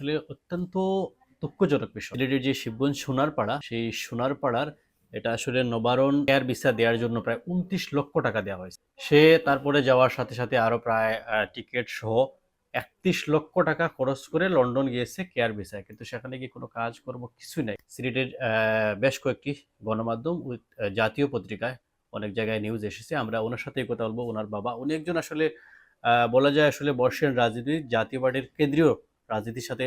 আসলে অত্যন্ত দুঃখজনক বিষয়। সিলেটের যে শিবগঞ্জ সোনার পাড়া সেই সোনার পাড়ার এটা আসলে নবারণ এয়ার ভিসা দেওয়ার জন্য প্রায় উনত্রিশ লক্ষ টাকা দেওয়া হয়েছে। সে তারপরে যাওয়ার সাথে সাথে আরও প্রায় টিকিট সহ একত্রিশ লক্ষ টাকা খরচ করে লন্ডন গিয়েছে কেয়ার ভিসায়। কিন্তু সেখানে গিয়ে কোনো কাজ কর্ম কিছুই নাই। সিলেটের বেশ কয়েকটি গণমাধ্যম জাতীয় পত্রিকায় অনেক জায়গায় নিউজ এসেছে। আমরা ওনার সাথেই কথা বলব। ওনার বাবা উনি একজন আসলে বলা যায় আসলে বর্ষিয়ান রাজনীতি জাতীয় পার্টির কেন্দ্রীয় রাজনীতির সাথে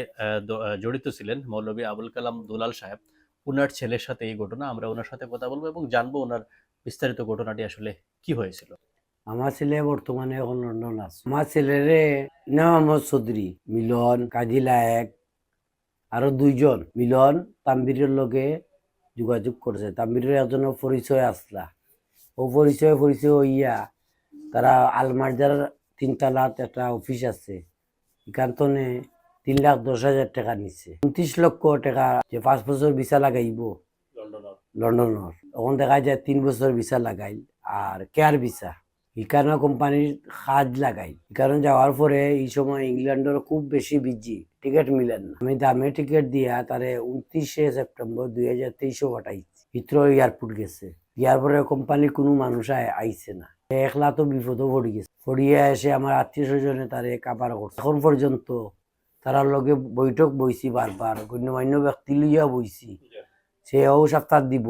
জড়িত ছিলেন মৌলভী আবুল কালাম দুলাল সাহেব। ওনার ছেলের সাথে এই ঘটনা, আমরা ওনার সাথে কথা বলব এবং জানব ওনার বিস্তারিত ঘটনাটি আসলে কি হয়েছিল। আমার ছেলে বর্তমানে এখন লন্ডন আছে আমার ছেলেরে আহমদ চৌধুরী, মিলন, কাজী লায়েক, আরও দুইজন। মিলন তাম্বিরের লগে যোগাযোগ করছে। তাম্বিরের একজনের পরিচয় আসলা। ও পরিচয় পরিচয় হইয়া তারা আলমারজার তিনতলাত একটা অফিস আছে। এখানে তিন লাখ দশ হাজার টাকা নিচ্ছে উনত্রিশ লক্ষ টাকা যে পাঁচ বছর ভিসা লাগাইব। লন্ডনের তখন দেখা যায় তিন বছর ভিসা লাগাইল আর কেয়ার ভিসা ইকানো কোম্পানির কাজ লাগাই কারণ যাওয়ার পরে এই সময় ইংল্যান্ডের খুব বেশি বিজি টিকিট মিলেন না। আমি দামে টিকিট দিয়া তারে উনত্রিশে সেপ্টেম্বর দুই হাজার তেইশে পাঠাইছি। হিত্র এয়ারপোর্ট গেছে। ইয়ার পরে কোম্পানি কোনো মানুষ আই- আইছে না। একলা তো বিপদও পড়ে গেছে। পড়িয়ে এসে আমার আত্মীয় স্বজনে তারে কাবার করছে। এখন পর্যন্ত তারার লগে বৈঠক বইছি বারবার গণ্যমান্য ব্যক্তি লইয়া বইছি সে ও সপ্তাহ দিব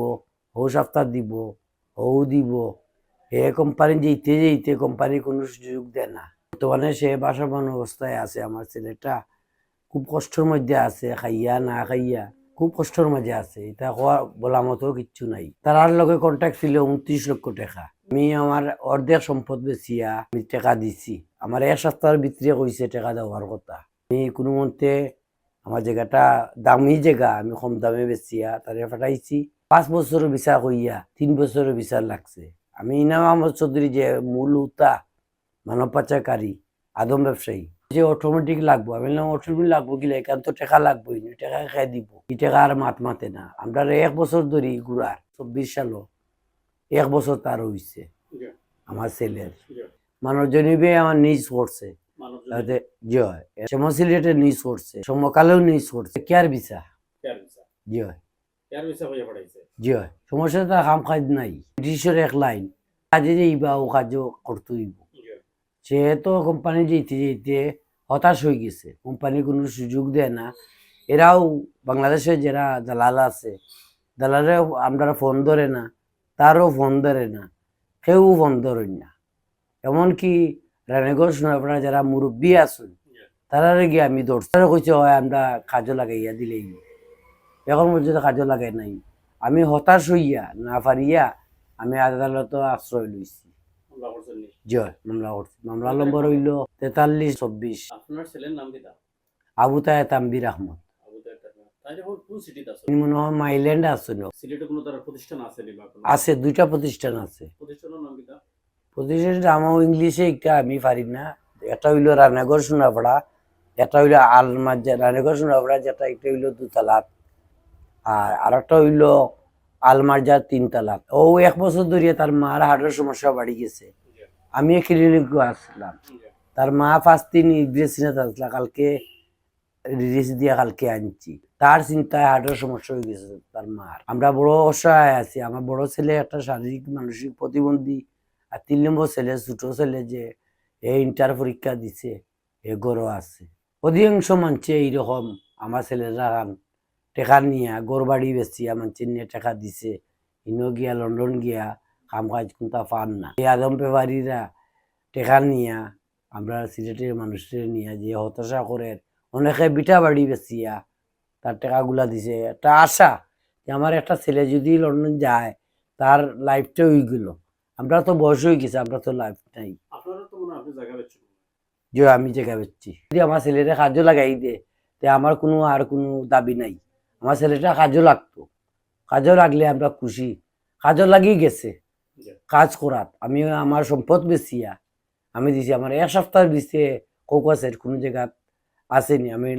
ও সপ্তাহ দিব ও দিব। এ কোম্পানি যেতে যেতে কোম্পানি কোনো সুযোগ দেয় না। বর্তমানে সে বাসবান অবস্থায় আছে আমার ছেলেটা খুব কষ্টের মধ্যে আছে খাইয়া না খাইয়া খুব কষ্টের মাঝে আছে এটা হওয়া বলা মতো কিচ্ছু নাই। তার লগে কন্ট্যাক্ট ছিল উনত্রিশ লক্ষ টাকা। আমি আমার অর্ধেক সম্পদ বেচিয়া আমি টাকা দিছি। আমার এক সপ্তাহের ভিতরে কইছে টাকা দেওয়ার কথা। আমি কোনো মতে আমার জায়গাটা দামি জায়গা আমি কম দামে বেচিয়া তারে ফাটাইছি। পাঁচ বছরের বিচার কইয়া তিন বছরের বিচার লাগছে। আমি ইনাম আহমদ চৌধুরী যে মূল উতা মানব পাচারকারী আদম ব্যবসায়ী যে অটোমেটিক লাগবো। আমি অটোমেটিক লাগবো গিলে এখান তো টাকা লাগবোই না টাকা খাই দিব। এই টাকা আর মাত মাতে না। আমরা এক বছর ধরি ঘুরার চব্বিশ সালও। এক বছর তার হইছে আমার ছেলের। মানুষ জনিবে আমার নিজ করছে। তাতে জয় শ্যামা নিউজ করছে সমকালেও নিউজ করছে। Care visa. জয় জয় সমস্যাটা কাম কাজ নাই। ব্রিটিশের এক লাইন কাজে যাইবা ও কাজও করতে সে তো কোম্পানি যেতে যেতে হতাশ হয়ে গেছে। কোম্পানি কোনো সুযোগ দেয় না। এরাও বাংলাদেশে যারা দালাল আছে দালালে আমরা ফোন ধরে না তারও ফোন ধরে না কেউ ফোন ধরেন না। এমনকি রানেগর সোনাপাড়া যারা মুরব্বী আছেন তারারে গিয়ে আমি দৌড়ছি তারা কইছে হয় আমরা কাজও লাগাইয়া দিলেই এখন পর্যন্ত কাজও লাগাই নাই। আমি হতাশ হইয়া না পারিয়া আমি আদালত আশ্রয় লইছি। জয় মামলা করছি। মামলা নম্বর হইল তেতাল্লিশ চব্বিশ। আপনার ছেলের নাম আবু তায় তাম্বির আহমদ। আছে? মনে হয় মাইল্যান্ড আছে দুইটা প্রতিষ্ঠান আছে। প্রতিষ্ঠানের নাম আমার ইংলিশে একটা আমি পারি না। একটা হইল রানাগর সোনাপাড়া একটা হইল আলমার রানাগর সোনাপাড়া যেটা একটা হইল দুতলাত। আর আরেকটা হইল আলমারজার তিন তালাক ও এক বছর ধরিয়ে তার মার হার্টের সমস্যা বাড়ি গেছে। আমি ক্লিনিক আসলাম। তার মা ফার্স্ট দিন ইগ্রেসিনে আসলা, কালকে রিলিজ দিয়ে কালকে আনছি। তার চিন্তায় হার্টের সমস্যা হয়ে গেছে তার মার। আমরা বড় অসহায় আছি। আমার বড় ছেলে একটা শারীরিক, মানসিক প্রতিবন্ধী। আর তিন নম্বর ছেলে ছোট ছেলে যে এ ইন্টার পরীক্ষা দিছে, এ গরো আছে। অধিকাংশ মানছে এইরকম আমার ছেলেরা গান টেকা নিয়া গড় বাড়ি বেচিয়া মানছে নিয়ে টেকা দিছে। ইনো গিয়া, লন্ডন গিয়া কাম কাজ কোনটা পান না। এই আদম পেপারিরা টেকা নিয়া, আমরা সিলেটের মানুষের নিয়া যে হতাশা করে অনেকে বিটা বাড়ি বেচিয়া তার টাকাগুলা দিছে। একটা আশা যে আমার একটা ছেলে যদি লন্ডন যায়, তার লাইফটা হয়ে গেল আমরা তো বয়স হয়ে গেছে আমরা তো লাইফ নাই। জায়গা যে আমি জায়গা বেচছি। যদি আমার ছেলেটা কাজও লাগাই দে তে আমার কোনো আর কোনো দাবি নাই। আমার ছেলেটা কাজও লাগতো। কাজও লাগলে আমরা খুশি। কাজও লাগিয়ে গেছে। কাজ করাত। আমি আমার সম্পদ বেচিয়া আমি দিছি। আমার এক সপ্তাহ দিছে কোক আছে কোনো জায়গা আসেনি। আমি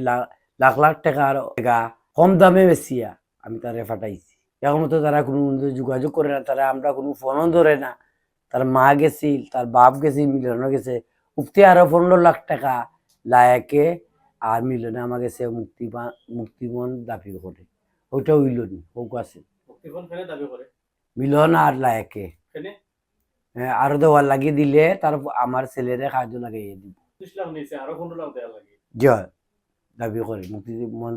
লাখ লাখ টাকার টাকা কম দামে বেচিয়া আমি তারে ফাটাইছি। এখন তো তারা কোনো যোগাযোগ করে না তারা আমরা কোনো ফোনও ধরে না। তার মা গেছিল তার বাপ গেছিল মিলনও গেছে। উঠতে আরও পনেরো লাখ টাকা লায়কে আর মিলনে আমাকে সে মুক্তি মুক্তিমন দাবি করে। ওইটা হইল নি হোক আছে। মিলন আর লায়কে। ফেলে আরও দেওয়ার লাগিয়ে দিলে তার আমার ছেলেরে সাহায্য লাগিয়ে দিব। জয়। দাবি করে মুক্তি